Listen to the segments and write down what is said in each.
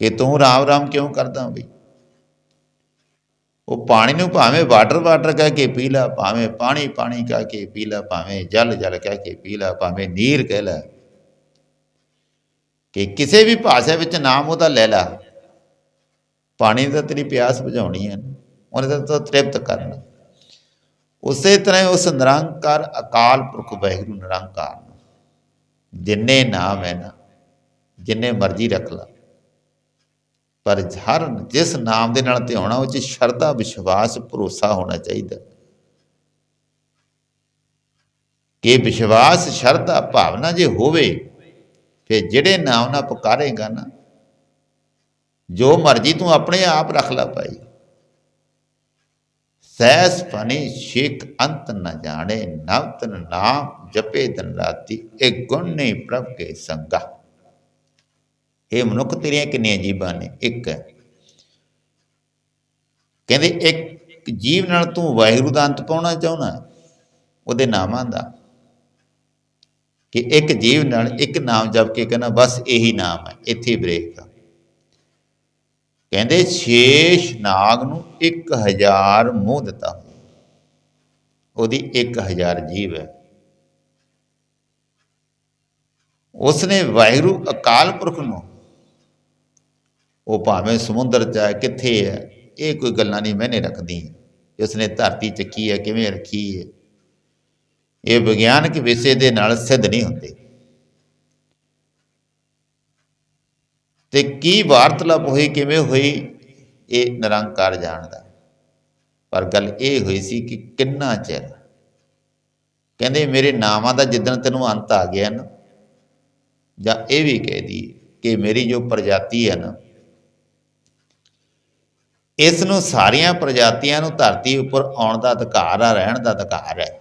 ਕਿ ਤੂੰ ਰਾਮ ਰਾਮ ਕਿਉਂ ਕਰਦਾ ਬਈ? ਉਹ ਪਾਣੀ ਨੂੰ ਭਾਵੇਂ ਵਾਟਰ ਵਾਟਰ ਕਹਿ ਕੇ ਪੀ ਲੈ, ਭਾਵੇਂ ਪਾਣੀ ਪਾਣੀ ਕਹਿ ਕੇ ਪੀ ਲੈ, ਭਾਵੇਂ ਜਲ ਜਲ ਕਹਿ ਕੇ ਪੀ ਲੈ, ਭਾਵੇਂ ਨੀਰ ਕਹਿ ਲੈ। ਕਿ ਕਿਸੇ ਵੀ ਭਾਸ਼ਾ ਵਿੱਚ ਨਾਮ ਉਹਦਾ ਲੈ ਲੈ। ਪਾਣੀ ਦਾ ਤੇਰੀ ਪਿਆਸ ਬੁਝਾਉਣੀ ਹੈ। ਉਹਨੇ ਤਾਂ ਤ੍ਰਿਪਤ ਕਰਨਾ। ਉਸੇ ਤਰ੍ਹਾਂ ਉਸ ਨਿਰੰਕਾਰ ਅਕਾਲ ਪੁਰਖ ਵਾਹਿਗੁਰੂ ਨਿਰੰਕਾਰ ਨੂੰ। ਜਿੰਨੇ ਨਾਮ ਹੈ ਨਾ, ਜਿੰਨੇ ਮਰਜ਼ੀ ਰੱਖ ਲਾ। ਪਰ ਹਰ ਜਿਸ ਨਾਮ ਦੇ ਨਾਲ ਧਿਆਉਣਾ, ਉਹ ਚ ਸ਼ਰਧਾ, ਵਿਸ਼ਵਾਸ, ਭਰੋਸਾ ਹੋਣਾ ਚਾਹੀਦਾ। ਕਿ ਵਿਸ਼ਵਾਸ, ਸ਼ਰਧਾ, ਭਾਵਨਾ ਜੇ ਹੋਵੇ, ਫਿਰ ਜਿਹੜੇ ਨਾਮ ਨਾਲ ਪੁਕਾਰੇਗਾ ਨਾ, ਜੋ ਮਰਜ਼ੀ ਤੂੰ ਆਪਣੇ ਆਪ ਰੱਖ ਲੈ ਭਾਈ। ਸੈਸ ਫਨੀ ਸ਼ੇਖ ਅੰਤ ਨ ਜਾਣੇ ਨਵਤਨ ਨਾਮ ਜਪੇ ਦਿਨ ਰਾਤੀ, ਇਹ ਗੁਣ ਨਹੀਂ ਪ੍ਰਭ ਕੇ ਸੰਗਾ। ਇਹ ਮਨੁੱਖ ਤੇਰੀਆਂ ਕਿੰਨੀਆਂ ਜੀਬਾਂ ਨੇ? ਇੱਕ ਹੈ। ਕਹਿੰਦੇ ਇੱਕ ਜੀਵ ਨਾਲ ਤੂੰ ਵਾਹਿਗੁਰੂ ਦਾ ਅੰਤ ਪਾਉਣਾ ਚਾਹੁੰਦਾ ਉਹਦੇ ਨਾਮਾਂ ਦਾ ਕਿ ਇੱਕ ਜੀਵ ਨਾਲ ਇੱਕ ਨਾਮ ਜਪ ਕੇ ਕਹਿੰਦਾ ਬਸ ਇਹੀ ਨਾਮ ਹੈ, ਇੱਥੇ ਬ੍ਰੇਕ ਆ। ਕਹਿੰਦੇ ਸ਼ੇਸ਼ ਨਾਗ ਨੂੰ 1000 ਮੂੰਹ ਦਿੱਤਾ। ਹੋਇਆ। ਉਹਦੀ 1000 ਜੀਵ ਹੈ। ਉਸਨੇ ਵਾਹਿਗੁਰੂ ਅਕਾਲ ਪੁਰਖ ਨੂੰ ਉਹ ਭਾਵੇਂ ਸਮੁੰਦਰ ਚ ਹੈ, ਕਿੱਥੇ ਹੈ, ਇਹ ਕੋਈ ਗੱਲਾਂ ਨਹੀਂ ਮੈਨੇ ਰੱਖਦੀ। ਕਿ ਉਸਨੇ ਧਰਤੀ ਚੱਕੀ ਹੈ, ਕਿਵੇਂ ਰੱਖੀ ਹੈ? ਇਹ ਵਿਗਿਆਨਕ ਵਿਸ਼ੇ ਦੇ ਨਾਲ ਸਿੱਧ ਨਹੀਂ ਹੁੰਦੇ। ਤੇ ਕੀ ਵਾਰਤਲਾਪ ਹੋਈ, ਕਿਵੇਂ ਹੋਈ, ਇਹ ਨਿਰੰਕਾਰ ਜਾਣਦਾ। ਪਰ ਗੱਲ ਇਹ ਹੋਈ ਸੀ ਕਿ ਕਿੰਨਾ ਚਿਰ? ਕਹਿੰਦੇ, ਮੇਰੇ ਨਾਵਾਂ ਦਾ ਜਿੱਦਣ ਤੈਨੂੰ ਅੰਤ ਆ ਗਿਆ ਨਾ, ਜਾਂ ਇਹ ਵੀ ਕਹਿ ਦੀ ਕਿ ਮੇਰੀ ਜੋ ਪ੍ਰਜਾਤੀ ਹੈ ਨਾ ਇਸ ਨੂੰ ਸਾਰੀਆਂ ਪ੍ਰਜਾਤੀਆਂ ਨੂੰ ਧਰਤੀ ਉੱਪਰ ਆਉਣ ਦਾ ਅਧਿਕਾਰ ਆ, ਰਹਿਣ ਦਾ ਅਧਿਕਾਰ ਹੈ।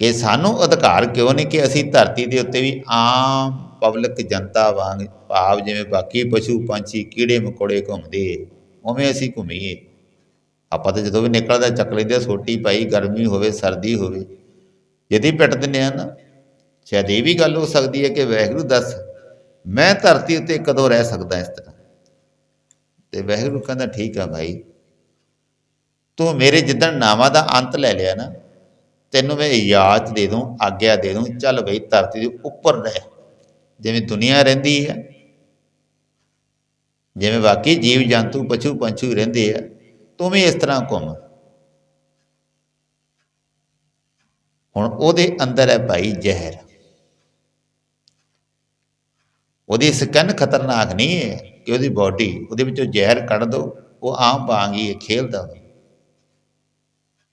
ਕਿ ਸਾਨੂੰ ਅਧਿਕਾਰ ਕਿਉਂ ਨਹੀਂ ਕਿ ਅਸੀਂ ਧਰਤੀ ਦੇ ਉੱਤੇ ਵੀ ਆਮ ਪਬਲਿਕ ਜਨਤਾ ਵਾਂਗ ਭਾਵ ਜਿਵੇਂ ਬਾਕੀ ਪਸ਼ੂ ਪੰਛੀ ਕੀੜੇ ਮਕੌੜੇ ਘੁੰਮਦੇ, ਉਵੇਂ ਅਸੀਂ ਘੁੰਮੀਏ। ਆਪਾਂ ਤਾਂ ਜਦੋਂ ਵੀ ਨਿਕਲਦਾ ਚੱਕ ਲੈਂਦੇ ਸੋਟੀ ਪਾਈ, ਗਰਮੀ ਹੋਵੇ, ਸਰਦੀ ਹੋਵੇ ਜਦੀ ਪਿੱਟ ਦਿੰਦੇ ਆ ਨਾ, ਸ਼ਾਇਦ ਇਹ ਵੀ ਗੱਲ ਹੋ ਸਕਦੀ ਹੈ ਕਿ ਵਾਹਿਗੁਰੂ ਦੱਸ, ਮੈਂ ਧਰਤੀ ਉੱਤੇ ਕਦੋਂ ਰਹਿ ਸਕਦਾ ਇਸ ਤਰ੍ਹਾਂ। ਤੇ ਵਾਹਿਗੁਰੂ ਕਹਿੰਦਾ, ਠੀਕ ਆ ਭਾਈ। ਤੂੰ ਮੇਰੇ ਜਿੱਦਣ ਨਾਵਾਂ ਦਾ ਅੰਤ ਲੈ ਲਿਆ ਨਾ, ਤੈਨੂੰ ਮੈਂ ਇਜਾਜ਼ਤ ਦੇ ਦੂੰ, ਆਗਿਆ ਦੇ ਦੂੰ, ਚੱਲ ਬਈ ਧਰਤੀ ਦੇ ਉੱਪਰ ਰਹਿ। ਜਿਵੇਂ ਦੁਨੀਆ ਰਹਿੰਦੀ ਹੈ, ਜਿਵੇਂ ਬਾਕੀ ਜੀਵ ਜੰਤੂ ਪਸ਼ੂ ਪੰਛੀ ਰਹਿੰਦੇ ਆ, ਤੂੰ ਵੀ ਇਸ ਤਰ੍ਹਾਂ ਘੁੰਮ। ਹੁਣ ਉਹਦੇ ਅੰਦਰ ਹੈ ਭਾਈ ਜ਼ਹਿਰ। ਉਹਦੀ ਸਕਨ ਖਤਰਨਾਕ ਨਹੀਂ ਹੈ ਕਿ ਉਹਦੀ ਬਾਡੀ ਉਹਦੇ ਵਿੱਚੋਂ ਜ਼ਹਿਰ ਕੱਢ ਦੋ ਉਹ ਆਮ ਵਾਂਗ ਹੀ ਹੈ, ਖੇਲਦਾ ਹੋਵੇ।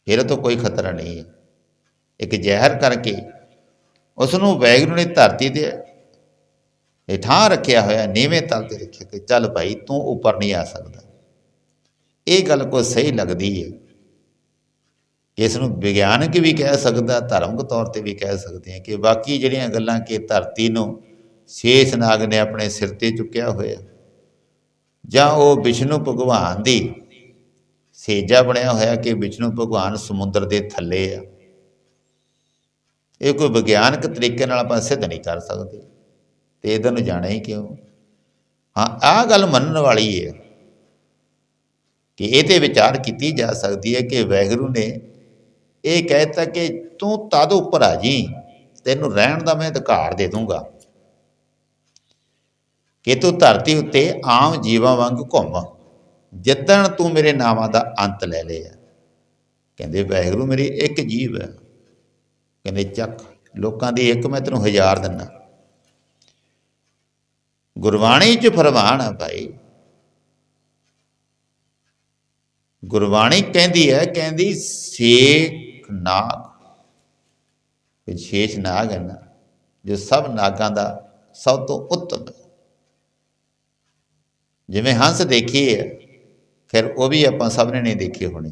ਫਿਰ ਤੋਂ ਕੋਈ ਖਤਰਾ ਨਹੀਂ ਹੈ। ਇੱਕ ਜ਼ਹਿਰ ਕਰਕੇ ਉਸ ਨੂੰ ਵੈਗਰੂ ਨੇ ਧਰਤੀ ਤੇ ਇਠਾਂ ਰੱਖਿਆ ਹੋਇਆ ਨੀਵੇਂ ਤਲ ਤੇ ਰੱਖਿਆ ਕਿ ਚੱਲ ਭਾਈ ਤੂੰ ਉੱਪਰ ਨਹੀਂ ਆ ਸਕਦਾ। ਇਹ ਗੱਲ ਕੋ ਸਹੀ ਲੱਗਦੀ ਹੈ। ਕਿ ਇਸ ਨੂੰ ਵਿਗਿਆਨਕ ਵੀ ਕਹਿ ਸਕਦਾ ਧਾਰਮਿਕ ਤੌਰ ਤੇ ਵੀ ਕਹਿ ਸਕਦੇ ਹਾਂ ਕਿ ਬਾਕੀ ਜਿਹੜੀਆਂ ਗੱਲਾਂ ਕਿ ਧਰਤੀ ਨੂੰ ਸ਼ੇਸ਼ ਨਾਗ ਨੇ ਆਪਣੇ ਸਿਰ ਤੇ ਚੁੱਕਿਆ ਹੋਇਆ। ਜਾਂ ਉਹ ਵਿਸ਼ਨੂੰ ਭਗਵਾਨ ਦੀ ਸੇਜਾ ਬਣਿਆ ਹੋਇਆ ਕਿ ਵਿਸ਼ਨੂੰ ਭਗਵਾਨ ਸਮੁੰਦਰ ਦੇ ਥੱਲੇ ਆ। ਇਹ ਕੋਈ ਵਿਗਿਆਨਕ ਤਰੀਕੇ ਨਾਲ ਆਪਾਂ ਸਿੱਧ ਨਹੀਂ ਕਰ ਸਕਦੇ। ਤੇ ਇਹਦੇ ਨੂੰ ਜਾਣਾ ਹੀ ਕਿਉਂ? ਹਾਂ, ਆਹ ਗੱਲ ਮੰਨਣ ਵਾਲੀ ਹੈ ਕਿ ਇਹ ਤੇ ਵਿਚਾਰ ਕੀਤੀ ਜਾ ਸਕਦੀ ਹੈ ਕਿ ਵੈਗਰੂ ਨੇ ਇਹ ਕਹਿਤਾ ਕਿ ਤੂੰ ਤਦ ਉੱਪਰ ਆ ਜੀ, ਤੈਨੂੰ ਰਹਿਣ ਦਾ ਮੈਂ ਅਧਿਕਾਰ ਦੇ ਦੂੰਗਾ। ਕਿ ਤੂੰ ਧਰਤੀ ਉੱਤੇ ਆਮ ਜੀਵਾਂ ਵਾਂਗ ਘੁੰਮ। ਜਿੱਦਣ ਤੂੰ ਮੇਰੇ ਨਾਵਾਂ ਦਾ ਅੰਤ ਲੈ ਲਿਆ ਕਹਿੰਦੇ, ਵਾਹਿਗੁਰੂ ਮੇਰੀ ਇੱਕ ਜੀਵ ਹੈ ਕਹਿੰਦੇ, ਚੱਕ, ਲੋਕਾਂ ਦੀ ਇੱਕ ਮੈਂ ਤੈਨੂੰ ਹਜ਼ਾਰ ਦਿੰਨਾ। ਗੁਰਬਾਣੀ ਚ ਫਰਮਾਨ ਹੈ ਭਾਈ। ਗੁਰਬਾਣੀ ਕਹਿੰਦੀ ਹੈ, ਕਹਿੰਦੀ, ਸੇਖ ਨਾਗ। ਵਿਸ਼ੇਸ਼ ਨਾਗ ਹੈ ਨਾ, ਜੋ ਸਭ ਨਾਗਾਂ ਦਾ ਸਭ ਤੋਂ ਉੱਤਮ ਹੈ। ਜਿਵੇਂ ਹੰਸ ਦੇਖੀ ਹੈ, ਫਿਰ ਉਹ ਵੀ ਆਪਾਂ ਸਭ ਨੇ ਨਹੀਂ ਦੇਖੇ ਹੋਣੇ,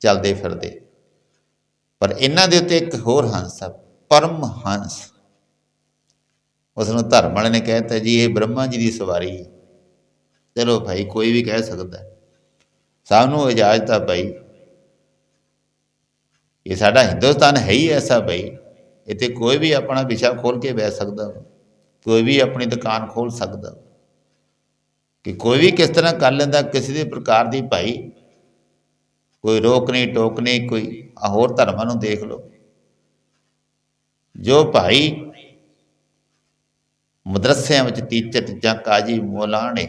ਚੱਲਦੇ ਫਿਰਦੇ। ਪਰ ਇਹਨਾਂ ਦੇ ਉੱਤੇ ਇੱਕ ਹੋਰ ਹੰਸ ਆ, ਪਰਮ ਹੰਸ। ਉਸ ਨੂੰ ਧਰਮ ਵਾਲੇ ਨੇ ਕਹਿਤਾ ਜੀ ਇਹ ਬ੍ਰਹਮਾ ਜੀ ਦੀ ਸਵਾਰੀ ਹੈ। ਚਲੋ ਭਾਈ, ਕੋਈ ਵੀ ਕਹਿ ਸਕਦਾ ਸਭ ਨੂੰ ਇਜਾਜ਼ਤ ਆ ਭਾਈ। ਇਹ ਸਾਡਾ ਹਿੰਦੁਸਤਾਨ ਹੈ ਹੀ ਐਸਾ ਭਾਈ। ਇੱਥੇ ਕੋਈ ਵੀ ਆਪਣਾ ਵਿਸ਼ਾ ਖੋਲ ਕੇ ਬਹਿ ਸਕਦਾ। ਕੋਈ ਵੀ ਆਪਣੀ ਦੁਕਾਨ ਖੋਲ ਸਕਦਾ। ਕਿ ਕੋਈ ਵੀ ਕਿਸ ਤਰ੍ਹਾਂ ਕਰ ਲੈਂਦਾ, ਕਿਸੇ ਦੇ ਪ੍ਰਕਾਰ ਦੀ ਭਾਈ ਕੋਈ ਰੋਕ ਨਹੀਂ, ਟੋਕ ਨਹੀਂ, ਕੋਈ ਆਹ ਹੋਰ ਧਰਮਾਂ ਨੂੰ ਦੇਖ ਲਓ। ਜੋ ਭਾਈ ਮਦਰਸਿਆਂ ਵਿੱਚ ਟੀਚਰ ਜਾਂ ਕਾਜੀ ਮੌਲਾ ਨੇ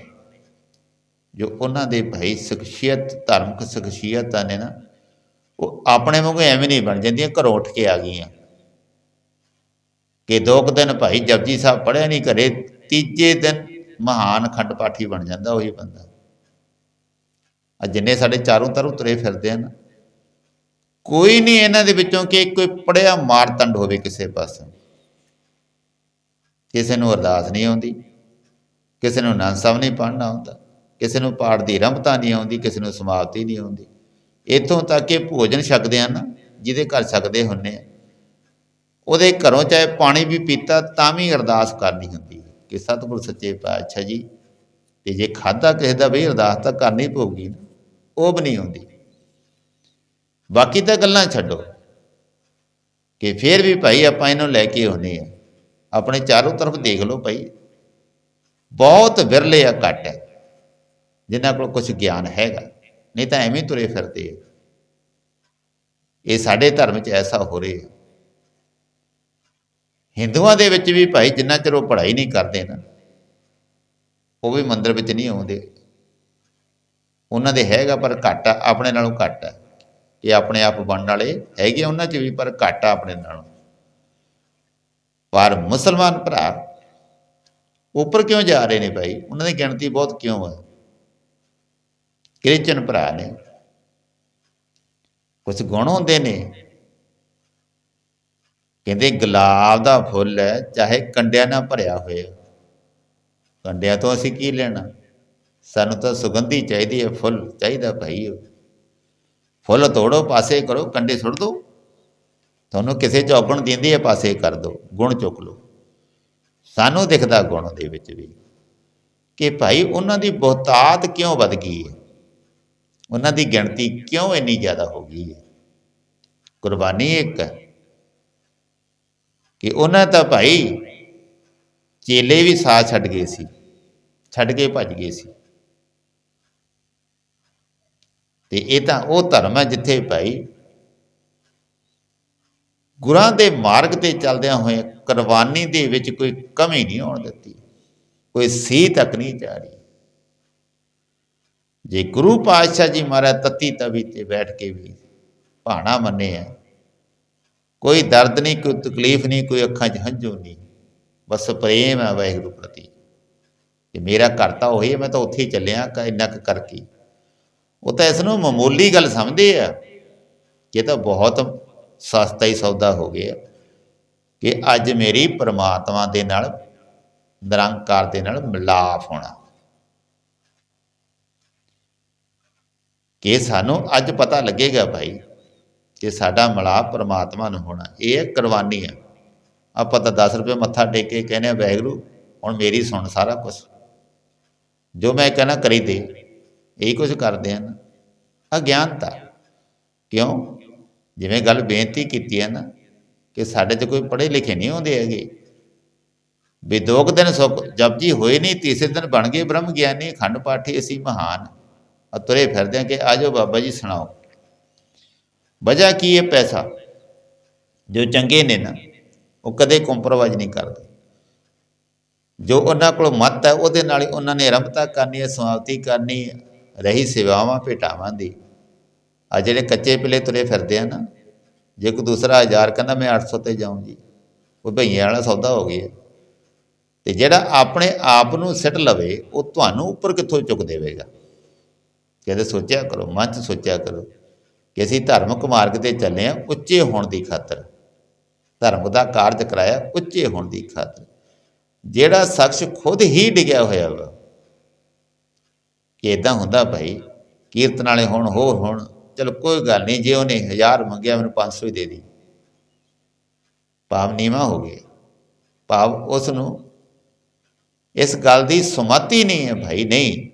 ਜੋ ਉਹਨਾਂ ਦੇ ਭਾਈ ਸ਼ਖਸੀਅਤ, ਧਾਰਮਿਕ ਸ਼ਖਸੀਅਤਾਂ ਨੇ ਨਾ, ਉਹ ਆਪਣੇ ਵਾਂਗੂ ਐਵੇਂ ਨਹੀਂ ਬਣ ਜਾਂਦੀਆਂ, ਘਰੋਂ ਉੱਠ ਕੇ ਆ ਗਈਆਂ। ਕਿ ਦੋ ਕੁ ਦਿਨ ਭਾਈ ਜਪਜੀ ਸਾਹਿਬ ਪੜਿਆ ਨਹੀਂ ਘਰੇ, ਤੀਜੇ ਦਿਨ ਮਹਾਨ ਖੰਡ ਪਾਠੀ ਬਣ ਜਾਂਦਾ, ਉਹੀ ਬੰਦਾ। ਆ ਜਿੰਨੇ ਸਾਡੇ ਚਾਰੋਂ ਤਰਫ ਤੁਰੇ ਫਿਰਦੇ ਹਨ, ਕੋਈ ਨਹੀਂ ਇਹਨਾਂ ਦੇ ਵਿੱਚੋਂ ਕਿ ਕੋਈ ਪੜਿਆ ਮਾਰਤੰਡ ਹੋਵੇ ਕਿਸੇ ਪਾਸੇ। ਕਿਸੇ ਨੂੰ ਅਰਦਾਸ ਨਹੀਂ ਆਉਂਦੀ, ਕਿਸੇ ਨੂੰ ਆਨੰਦ ਸਾਹਿਬ ਨਹੀਂ ਪੜ੍ਹਨਾ ਆਉਂਦਾ ਕਿਸੇ ਨੂੰ ਪਾਠ ਦੀ ਰੰਭਤਾ ਨਹੀਂ ਆਉਂਦੀ, ਕਿਸੇ ਨੂੰ ਸਮਾਪਤੀ ਨਹੀਂ ਆਉਂਦੀ। ਇੱਥੋਂ ਤੱਕ ਕਿ ਭੋਜਨ ਛਕਦੇ ਹਨ ਨਾ, ਜਿਹਦੇ ਘਰ ਛਕਦੇ ਹੁੰਨੇ ਆ। ਉਹਦੇ ਘਰੋਂ ਚਾਹੇ ਪਾਣੀ ਵੀ ਪੀਤਾ, ਤਾਂ ਵੀ ਅਰਦਾਸ ਕਰਨੀ ਹੁੰਦੀ ਹੈ ਕਿ ਸਤਿਗੁਰ ਸੱਚੇ ਪਾਤਸ਼ਾਹ ਜੀ, ਤੇ ਜੇ ਖਾਦਾ ਕਿਸੇ ਦਾ ਵੀ ਅਰਦਾਸ ਤਾਂ ਕਰਨੀ ਪਊਗੀ ਉਹ ਵੀ ਨਹੀਂ ਹੁੰਦੀ ਬਾਕੀ ਤਾਂ ਗੱਲਾਂ ਛੱਡੋ, ਕਿ ਫੇਰ ਵੀ ਭਾਈ ਆਪਾਂ ਇਹਨੂੰ ਲੈ ਕੇ ਆਉਨੇ ਆ ਆਪਣੇ ਚਾਰੋਂ ਤਰਫ ਦੇਖ ਲਓ ਭਾਈ, ਬਹੁਤ ਵਿਰਲੇ ਆ ਘੱਟ ਹੈ, ਜਿਨ੍ਹਾਂ ਕੋਲ ਕੁਝ ਗਿਆਨ ਹੈਗਾ, ਨਹੀਂ ਤਾਂ ਐਵੇਂ ਤੁਰੇ ਫਿਰਦੇ ਆ। ਇਹ ਸਾਡੇ ਧਰਮ 'ਚ ਐਸਾ ਹੋ ਰਿਹਾ। ਹਿੰਦੂਆਂ ਦੇ ਵਿੱਚ ਵੀ ਭਾਈ ਜਿੰਨਾ ਚਿਰ ਉਹ ਪੜ੍ਹਾਈ ਨਹੀਂ ਕਰਦੇ ਨਾ, ਉਹ ਵੀ ਮੰਦਰ ਵਿੱਚ ਨਹੀਂ ਆਉਂਦੇ। ਉਹਨਾਂ ਦੇ ਹੈਗਾ ਪਰ ਘੱਟ ਆ ਆਪਣੇ ਨਾਲੋਂ ਘੱਟ ਹੈ। ਇਹ ਆਪਣੇ ਆਪ ਬਣਨ ਵਾਲੇ ਹੈਗੇ ਆ ਉਹਨਾਂ 'ਚ ਵੀ, ਪਰ ਘੱਟ ਆ ਆਪਣੇ ਨਾਲੋਂ। ਪਰ ਮੁਸਲਮਾਨ ਭਰਾ ਉੱਪਰ ਕਿਉਂ ਜਾ ਰਹੇ ਨੇ ਭਾਈ? ਉਹਨਾਂ ਦੀ ਗਿਣਤੀ ਬਹੁਤ ਕਿਉਂ ਹੈ ਕ੍ਰਿਸਚਨ ਭਰਾ ਨੇ। ਕੁਝ ਗੁਣ ਹੁੰਦੇ ਨੇ। ਕਹਿੰਦੇ ਗੁਲਾਬ ਦਾ ਫੁੱਲ ਹੈ, ਚਾਹੇ ਕੰਡਿਆਂ ਨਾਲ ਭਰਿਆ ਹੋਇਆ ਕੰਡਿਆਂ ਤੋਂ ਅਸੀਂ ਕੀ ਲੈਣਾ? ਸਾਨੂੰ ਤਾਂ ਸੁਗੰਧੀ ਚਾਹੀਦੀ ਹੈ, ਫੁੱਲ ਚਾਹੀਦਾ ਭਾਈ। ਫੁੱਲ ਤੋੜੋ, ਪਾਸੇ ਕਰੋ, ਕੰਡੇ ਸੁੱਟ ਦਿਓ ਤੁਹਾਨੂੰ ਕਿਸੇ ਚੌਗਣ ਦਿੰਦੀ ਹੈ, ਪਾਸੇ ਕਰ ਦਿਓ ਗੁਣ ਚੁੱਕ ਲਓ। ਸਾਨੂੰ ਦਿਖਦਾ ਗੁਣ ਦੇ ਵਿੱਚ ਵੀ ਕਿ ਭਾਈ ਉਹਨਾਂ ਦੀ ਬਹੁਤਾਤ ਕਿਉਂ ਵੱਧ ਗਈ ਹੈ? ਉਹਨਾਂ ਦੀ ਗਿਣਤੀ ਕਿਉਂ ਇੰਨੀ ਜ਼ਿਆਦਾ ਹੋ ਗਈ ਹੈ? ਕੁਰਬਾਨੀ ਇੱਕ ਹੈ। ਕਿ ਉਹਨਾਂ ਤਾਂ ਭਾਈ ਚੇਲੇ ਵੀ ਸਾਥ ਛੱਡ ਗਏ ਸੀ, ਛੱਡ ਕੇ ਭੱਜ ਗਏ ਸੀ। ਤੇ ਇਹ ਤਾਂ ਉਹ ਧਰਮ ਹੈ ਜਿੱਥੇ ਭਾਈ ਗੁਰਾਂ ਦੇ ਮਾਰਗ ਤੇ ਚੱਲਦਿਆਂ ਹੋਏ ਕੁਰਬਾਨੀ ਦੇ ਵਿੱਚ ਕੋਈ ਕਮੀ ਨਹੀਂ ਆਉਣ ਦਿੱਤੀ, ਕੋਈ ਸੀ ਤੱਕ ਨਹੀਂ ਜਾ ਰਹੀ। ਜੇ ਗੁਰੂ ਪਾਤਸ਼ਾਹ ਜੀ ਮਹਾਰਾਜ ਤਤੀ ਤਵੀ ਤੇ ਬੈਠ ਕੇ ਵੀ ਭਾਣਾ ਮੰਨੇ ਆ ਕੋਈ ਦਰਦ ਨਹੀਂ, ਕੋਈ ਤਕਲੀਫ ਨਹੀਂ, ਕੋਈ ਅੱਖਾਂ 'ਚ ਹੰਝੂ ਨਹੀਂ। ਬਸ ਪ੍ਰੇਮ ਹੈ ਵਾਹਿਗੁਰੂ ਪ੍ਰਤੀ। ਕਿ ਮੇਰਾ ਘਰ ਤਾਂ ਉਹੀ ਹੈ, ਮੈਂ ਤਾਂ ਉੱਥੇ ਹੀ ਚੱਲਿਆ, ਕ ਇੰਨਾ ਕੁ ਕਰਕੇ। ਉਹ ਤਾਂ ਇਸ ਨੂੰ ਮਾਮੂਲੀ ਗੱਲ ਸਮਝਦੇ ਆ। ਕਿ ਇਹ ਤਾਂ ਬਹੁਤ ਸਸਤਾ ਹੀ ਸੌਦਾ ਹੋ ਗਿਆ। ਕਿ ਅੱਜ ਮੇਰੀ ਪ੍ਰਮਾਤਮਾ ਦੇ ਨਾਲ, ਨਿਰੰਕਾਰ ਦੇ ਨਾਲ ਮਿਲਾਪ ਹੋਣਾ। ਕਿ ਸਾਨੂੰ ਅੱਜ ਪਤਾ ਲੱਗੇਗਾ ਭਾਈ ਕਿ ਸਾਡਾ ਮਿਲਾਪ ਪਰਮਾਤਮਾ ਨੂੰ ਹੋਣਾ। ਇਹ ਹੈ ਕੁਰਬਾਨੀ ਹੈ। ਆਪਾਂ ਤਾਂ 10 ਰੁਪਏ ਮੱਥਾ ਟੇਕ ਕੇ ਕਹਿੰਦੇ ਆ ਵੈਗਰੂ ਹੁਣ ਮੇਰੀ ਸੁਣ ਸਾਰਾ ਕੁਝ ਜੋ ਮੈਂ ਕਹਿਣਾ ਕਰੀ ਦੇ। ਇਹੀ ਕੁਝ ਕਰਦੇ ਹਨ। ਅਗਿਆਨਤਾ ਕਿਉਂ? ਜਿਵੇਂ ਗੱਲ ਬੇਨਤੀ ਕੀਤੀ ਹੈ ਨਾ, ਕਿ ਸਾਡੇ 'ਚ ਕੋਈ ਪੜ੍ਹੇ ਲਿਖੇ ਨਹੀਂ ਹੁੰਦੇ ਹੈਗੇ। ਵੀ ਦੋ ਕੁ ਦਿਨ ਸੁਖ ਜਪਜੀ ਹੋਏ ਨਹੀਂ, ਤੀਸਰੇ ਦਿਨ ਬਣ ਗਏ ਬ੍ਰਹਮ ਗਿਆਨੀ ਖੰਡ ਪਾਠੀ, ਅਸੀਂ ਮਹਾਨ। ਆ ਤੁਰੇ ਫਿਰਦੇ ਆ ਕਿ ਆਜੋ ਬਾਬਾ ਜੀ, ਸੁਣਾਓ। ਵਜ੍ਹਾ ਕੀ ਹੈ ਪੈਸਾ? ਜੋ ਚੰਗੇ ਨੇ ਨਾ, ਉਹ ਕਦੇ ਕੰਪਰੋਮਾਈਜ਼ ਨਹੀਂ ਕਰਦੇ। ਜੋ ਉਹਨਾਂ ਕੋਲ ਮਤ ਹੈ, ਉਹਦੇ ਨਾਲ ਹੀ ਉਹਨਾਂ ਨੇ ਆਰੰਭਤਾ ਕਰਨੀ ਹੈ, ਸਮਾਪਤੀ ਕਰਨੀ ਰਹੀ ਸੇਵਾਵਾਂ, ਭੇਟਾਵਾਂ ਦੀ। ਆ ਜਿਹੜੇ ਕੱਚੇ ਪਿਲੇ ਤੁਰੇ ਫਿਰਦੇ ਆ ਨਾ, ਜੇ ਕੋਈ ਦੂਸਰਾ ਹਜ਼ਾਰ ਕਹਿੰਦਾ, ਮੈਂ 800 ਤੇ ਜਾਊਂ ਜੀ ਉਹ ਭਈਆਂ ਵਾਲਾ ਸੌਦਾ ਹੋ ਗਿਆ। ਤੇ ਜਿਹੜਾ ਆਪਣੇ ਆਪ ਨੂੰ ਸਿੱਟ ਲਵੇ, ਉਹ ਤੁਹਾਨੂੰ ਉੱਪਰ ਕਿੱਥੋਂ ਚੁੱਕ ਦੇਵੇਗਾ? ਕਹਿੰਦੇ, ਸੋਚਿਆ ਕਰੋ, ਮਨ 'ਚ ਸੋਚਿਆ ਕਰੋ। ਕਿ ਅਸੀਂ ਧਾਰਮਿਕ ਮਾਰਗ ਤੇ ਚੱਲੇ ਆ ਉੱਚੇ ਹੋਣ ਦੀ ਖਾਤਰ। ਧਰਮ ਦਾ ਕਾਰਜ ਕਰਾਇਆ ਉੱਚੇ ਹੋਣ ਦੀ ਖਾਤਰ। ਜਿਹੜਾ ਸ਼ਖਸ ਖੁਦ ਹੀ ਡਿਗਿਆ ਹੋਇਆ ਵਾ, ਕਿ ਇਦਾਂ ਹੁੰਦਾ ਭਾਈ, ਕੀਰਤਨ ਵਾਲੇ ਹੋਣ, ਹੋਰ ਹੋਣ, ਚਲ ਕੋਈ ਗੱਲ ਨਹੀਂ, ਜੇ ਉਹਨੇ 1000 ਮੰਗਿਆ, ਮੈਨੂੰ 500 ਹੀ ਦੇ ਦੀ। ਭਾਵ ਨੀਵਾ ਹੋ ਗਏ। ਭਾਵ ਉਸ ਨੂੰ ਇਸ ਗੱਲ ਦੀ ਸੁਮਤੀ ਨਹੀਂ ਹੈ ਭਾਈ, ਨਹੀਂ।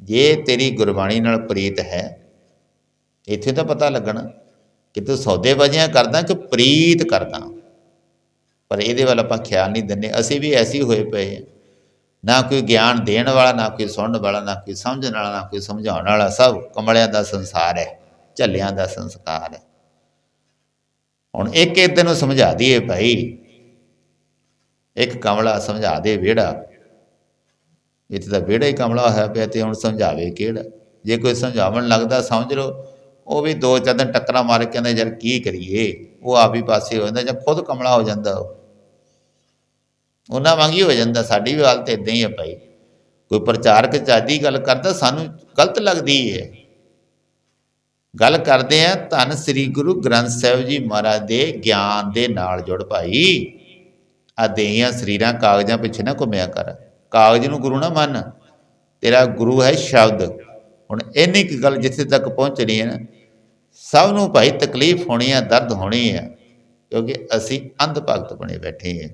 ਜੇ ਤੇਰੀ ਗੁਰਬਾਣੀ ਨਾਲ ਪ੍ਰੀਤ ਹੈ ਇੱਥੇ ਤਾਂ ਪਤਾ ਲੱਗਣਾ ਕਿ ਤੂੰ ਸੌਦੇਬਾਜ਼ੀਆਂ ਕਰਦਾ ਕਿ ਪ੍ਰੀਤ ਕਰਦਾ। ਪਰ ਇਹਦੇ ਵੱਲ ਆਪਾਂ ਖਿਆਲ ਨਹੀਂ ਦਿੰਦੇ। ਅਸੀਂ ਵੀ ਐਸੀ ਹੋਏ ਪਏ ਹਾਂ। ਨਾ ਕੋਈ ਗਿਆਨ ਦੇਣ ਵਾਲਾ, ਨਾ ਕੋਈ ਸੁਣਨ ਵਾਲਾ, ਨਾ ਕੋਈ ਸਮਝਣ ਵਾਲਾ, ਨਾ ਕੋਈ ਸਮਝਾਉਣ ਵਾਲਾ। ਸਭ ਕਮਲਿਆਂ ਦਾ ਸੰਸਾਰ ਹੈ, ਝੱਲਿਆਂ ਦਾ ਸੰਸਕਾਰ ਹੈ। ਹੁਣ ਇੱਕ ਇੱਕ ਤੈਨੂੰ ਸਮਝਾ ਦਈਏ ਭਾਈ। ਇੱਕ ਕਮਲਾ ਸਮਝਾ ਦੇ ਵਿਹੜਾ। ਇੱਥੇ ਤਾਂ ਵਿਹੜਾ ਹੀ ਕਮਲਾ ਹੋਇਆ ਪਿਆ ਤੇ ਹੁਣ ਸਮਝਾਵੇ ਕਿਹੜਾ? ਜੇ ਕੋਈ ਸਮਝਾਵਣ ਲੱਗਦਾ ਸਮਝ ਲਓ। ਉਹ ਵੀ ਦੋ ਚਾਰ ਦਿਨ ਟੱਕਰਾਂ ਮਾਰ ਕੇ ਕਹਿੰਦਾ, ਯਾਰ ਕੀ ਕਰੀਏ? ਉਹ ਆਪ ਹੀ ਪਾਸੇ ਹੋ ਜਾਂਦਾ ਜਾਂ ਖੁਦ ਕਮਲਾ ਹੋ ਜਾਂਦਾ ਉਹ। ਉਹਨਾਂ ਵਾਂਗੀ ਹੋ ਜਾਂਦਾ। ਸਾਡੀ ਵੀ ਹਾਲਤ ਇਦਾਂ ਹੀ ਹੈ ਭਾਈ। ਕੋਈ ਪ੍ਰਚਾਰਕ ਚਾਦੀ ਗੱਲ ਕਰਦਾ, ਸਾਨੂੰ ਗਲਤ ਲੱਗਦੀ ਹੈ ਗੱਲ ਕਰਦੇ ਆ ਧੰਨ ਸ੍ਰੀ ਗੁਰੂ ਗ੍ਰੰਥ ਸਾਹਿਬ ਜੀ ਮਹਾਰਾਜ ਦੇ ਗਿਆਨ ਦੇ ਨਾਲ ਜੁੜ ਭਾਈ। ਆ ਦੇਹੀਆਂ ਸਰੀਰਾਂ ਕਾਗਜ਼ਾਂ ਪਿੱਛੇ ਨਾ ਘੁੰਮਿਆ ਕਰ। ਕਾਗਜ਼ ਨੂੰ ਗੁਰੂ ਨਾ ਮੰਨ। ਤੇਰਾ ਗੁਰੂ ਹੈ ਸ਼ਬਦ। ਹੁਣ ਇੰਨੀ ਕੁ ਗੱਲ ਜਿੱਥੇ ਤੱਕ ਪਹੁੰਚਣੀ ਹੈ ਨਾ ਸਭ ਨੂੰ ਭਾਈ ਤਕਲੀਫ ਹੋਣੀ ਹੈ ਦਰਦ ਹੋਣੀ ਹੈ ਕਿਉਂਕਿ ਅਸੀਂ ਅੰਧ ਭਗਤ ਬਣੇ ਬੈਠੇ ਹਾਂ